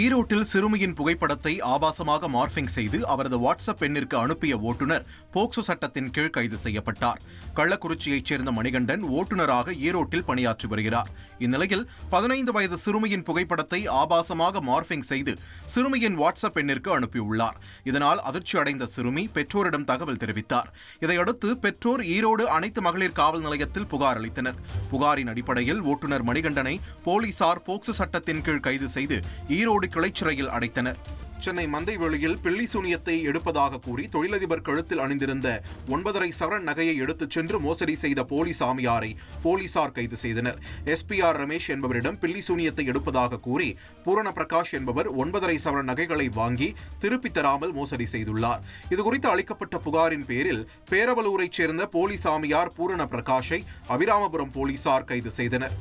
ஈரோட்டில் சிறுமியின் புகைப்படத்தை ஆபாசமாக மார்பிங் செய்து அவரது வாட்ஸ்அப் எண்ணிற்கு அனுப்பிய ஓட்டுநர் போக்சோ சட்டத்தின் கீழ் கைது செய்யப்பட்டார். கள்ளக்குறிச்சியைச் சேர்ந்த மணிகண்டன் ஓட்டுநராக ஈரோட்டில் பணியாற்றி வருகிறார். இந்நிலையில் பதினைந்து வயது சிறுமியின் புகைப்படத்தை ஆபாசமாக மார்பிங் செய்து சிறுமியின் வாட்ஸ்அப் எண்ணிற்கு அனுப்பியுள்ளார். இதனால் அதிர்ச்சி அடைந்த சிறுமி பெற்றோரிடம் தகவல் தெரிவித்தார். இதையடுத்து பெற்றோர் ஈரோடு அனைத்து மகளிர் காவல் நிலையத்தில் புகார் அளித்தனர். புகாரின் அடிப்படையில் ஓட்டுநர் மணிகண்டனை போலீசார் போக்சோ சட்டத்தின் கீழ் கைது செய்து ஈரோடு கிளைச்சிறையில் அடைத்தனர். சென்னை மந்தைவெளியில் பில்லி சூனியத்தை எடுப்பதாக கூறி தொழிலதிபர் கழுத்தில் அணிந்திருந்த ஒன்பதரை சவரன் நகையை எடுத்துச் சென்று மோசடி செய்த போலி சாமியாரை போலீசார் கைது செய்தனர். எஸ்பிஆர் ரமேஷ் என்பவரிடம் பில்லி சூனியத்தை எடுப்பதாக கூறி பூரண பிரகாஷ் என்பவர் ஒன்பதரை சவரன் நகைகளை வாங்கி திருப்பித் தராமல் மோசடி செய்துள்ளார். இதுகுறித்து அளிக்கப்பட்ட புகாரின் பேரில் பேரவலூரைச் சேர்ந்த போலி சாமியார் பூரண பிரகாஷை அபிராமபுரம் போலீசார் கைது செய்தனர்.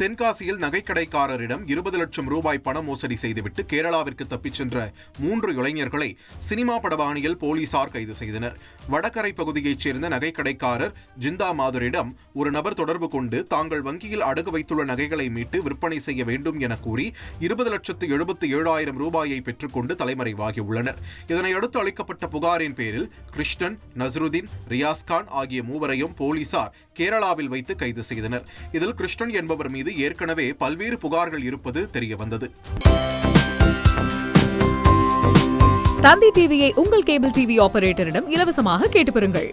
தென்காசியில் நகைக்கடைக்காரரிடம் இருபது லட்சம் ரூபாய் பண மோசடி செய்துவிட்டு கேரளாவிற்கு தப்பிச் சென்ற மூன்று இளைஞர்களை சினிமா படபாணியில் போலீசார் கைது செய்தனர். வடகரை பகுதியைச் சேர்ந்த நகைக்கடைக்காரர் ஜிந்தா மாதரிடம் ஒரு நபர் தொடர்பு கொண்டு தாங்கள் வங்கியில் அடகு வைத்துள்ள நகைகளை மீட்டு விற்பனை செய்ய வேண்டும் என கூறி இருபது லட்சத்து எழுபத்தி ஏழாயிரம் ரூபாயை பெற்றுக்கொண்டு தலைமறைவாகியுள்ளனர். இதனையடுத்து அளிக்கப்பட்ட புகாரின் பேரில் கிருஷ்ணன் நஸ்ருதீன் ரியாஸ்கான் ஆகிய மூவரையும் போலீசார் கேரளாவில் வைத்து கைது செய்தனர். இதில் கிருஷ்ணன் என்பவர் மீது ஏற்கனவே பல்வேறு புகார்கள் இருப்பது தெரியவந்தது. தந்தி டிவியை உங்கள் கேபிள் டிவி ஆபரேட்டரிடம் இலவசமாக கேட்டு பெறுங்கள்.